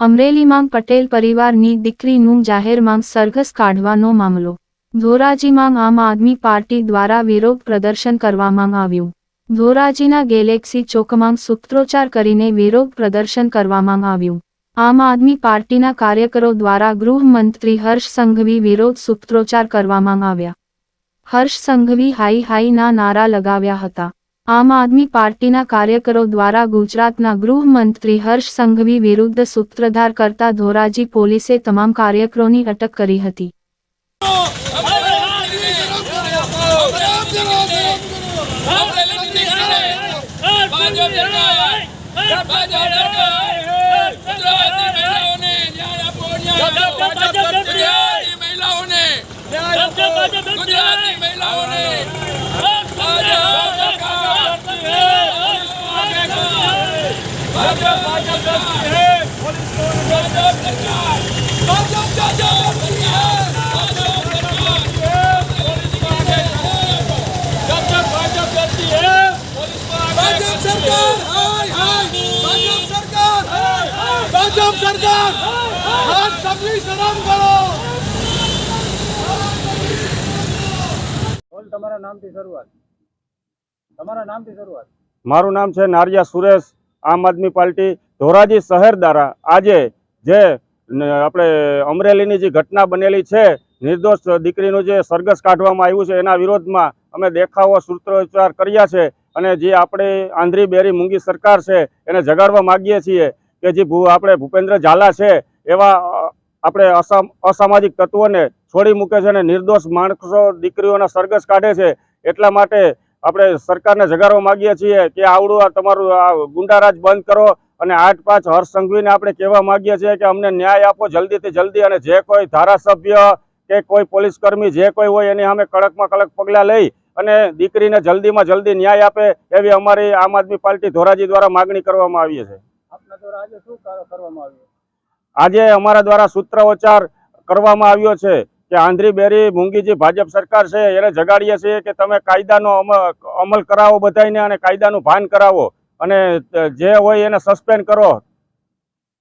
અમરેલીમાં પટેલ પરિવારની દીકરીનું જાહેરમાં સરઘસ કાઢવાનો મામલો. ધોરાજીમાં આમ આદમી પાર્ટી દ્વારા વિરોધ પ્રદર્શન કરવામાં આવ્યું. ધોરાજીના ગેલેક્સી ચોકમાં સૂત્રોચ્ચાર કરીને વિરોધ પ્રદર્શન કરવામાં આવ્યું. આમ આદમી પાર્ટીના કાર્યકરો દ્વારા ગૃહમંત્રી હર્ષ સંઘવી વિરોધ સૂત્રોચ્ચાર કરવામાં આવ્યા. હર્ષ સંઘવી હાઈ હાઈના નારા લગાવ્યા હતા. આમ આદમી પાર્ટીના કાર્યકરો દ્વારા ગુજરાતના ગૃહમંત્રી હર્ષ સંઘવી વિરુદ્ધ સૂત્રધાર કરતા ધોરાજી પોલીસે તમામ કાર્યકરોની અટક કરી હતી. ગુજરાતી બોલ તમારા નામથી શરૂઆત તમારા નામથી શરૂઆત મારું નામ છે નારિયા સુરેશ. આમ આદમી પાર્ટી ધોરાજી શહેર દ્વારા આજે જે આપણે અમરેલીની જે ઘટના બનેલી છે, નિર્દોષ દીકરીનું જે સરઘસ કાઢવામાં આવ્યું છે, એના વિરોધમાં અમે દેખાવો, સૂત્રોચ્ચાર કર્યા છે અને જે આપણે આંધ્રી બેરી મૂંગી સરકાર છે, એને જગાડવા માગીએ છીએ કે જે આપણે ભૂપેન્દ્ર ઝાલા છે, એવા આપણે અસામ, અસામાજિક તત્વોને છોડી મૂકે છે અને નિર્દોષ માણસો દીકરીઓના સરઘસ કાઢે છે, એટલા માટે આપણે સરકારને જગાડવા માંગીએ છીએ કે આવડું આ તમારું આ ગુંડારાજ બંધ કરો અને આઠ પાંચ હર્ષ સંઘવીને આપણે કહેવા માંગીએ છીએ કે અમને ન્યાય આપો જલ્દીથી જલ્દી અને જે કોઈ ધારાસભ્ય કે કોઈ પોલીસ કર્મી જે કોઈ હોય એની અમે કડકમાં કડક પગલાં લઈ અને દીકરીને જલ્દીમાં જલ્દી ન્યાય આપે એવી અમારી આમ આદમી પાર્ટી ધોરાજી દ્વારા માગણી કરવામાં આવી છે. આજે અમારા દ્વારા સૂત્રોચ્ચાર કરવામાં આવ્યો છે કે આંધ્રી બેરી મૂંગી જે ભાજપ સરકાર છે, એને જગાડીએ છીએ કે તમે કાયદાનો અમ- અમલ કરાવો બધાને અને કાયદાનું ભાન કરાવો અને જે હોય એને સસ્પેન્ડ કરો.